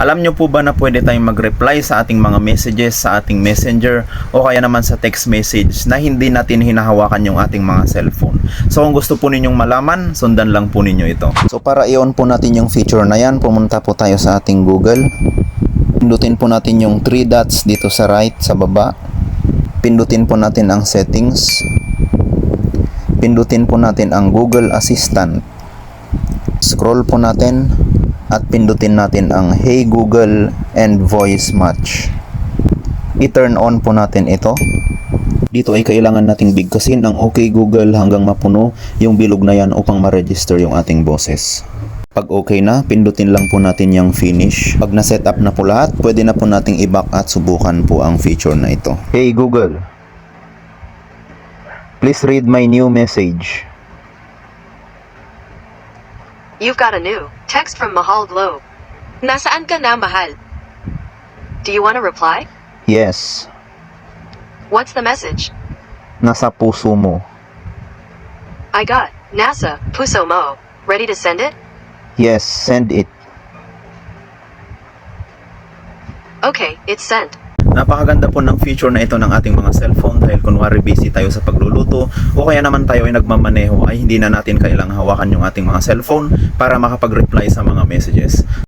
Alam nyo po ba na pwede tayong mag-reply sa ating mga messages sa ating messenger o kaya naman sa text message na hindi natin hinahawakan yung ating mga cellphone. So kung gusto po ninyong malaman, sundan lang po ninyo ito. So para i-on po natin yung feature na yan, pumunta po tayo sa ating Google. Pindutin po natin yung 3 dots dito sa right, sa baba. Pindutin po natin ang settings. Pindutin po natin ang Google Assistant. Scroll po natin at pindutin natin ang Hey Google and Voice Match. I-turn on po natin ito. Dito ay kailangan nating bigkasin ang OK Google hanggang mapuno yung bilog na yan upang ma-register yung ating boses. Pag okay na, pindutin lang po natin yung finish. Pag na-set up na po lahat, pwede na po nating i-back at subukan po ang feature na ito. Hey Google, please read my new message. You've got a new text from Mahal Globe. Nasaan ka na, Mahal? Do you want to reply? Yes, What's the message? nasa puso mo. I got NASA Puso Mo. Ready to send it? Yes, send it. Okay, it's sent. Napakaganda po ng feature na ito ng ating mga cellphone dahil kunwari busy tayo sa pagluluto o kaya naman tayo ay nagmamaneho ay hindi na natin kailangang hawakan yung ating mga cellphone para makapag-reply sa mga messages.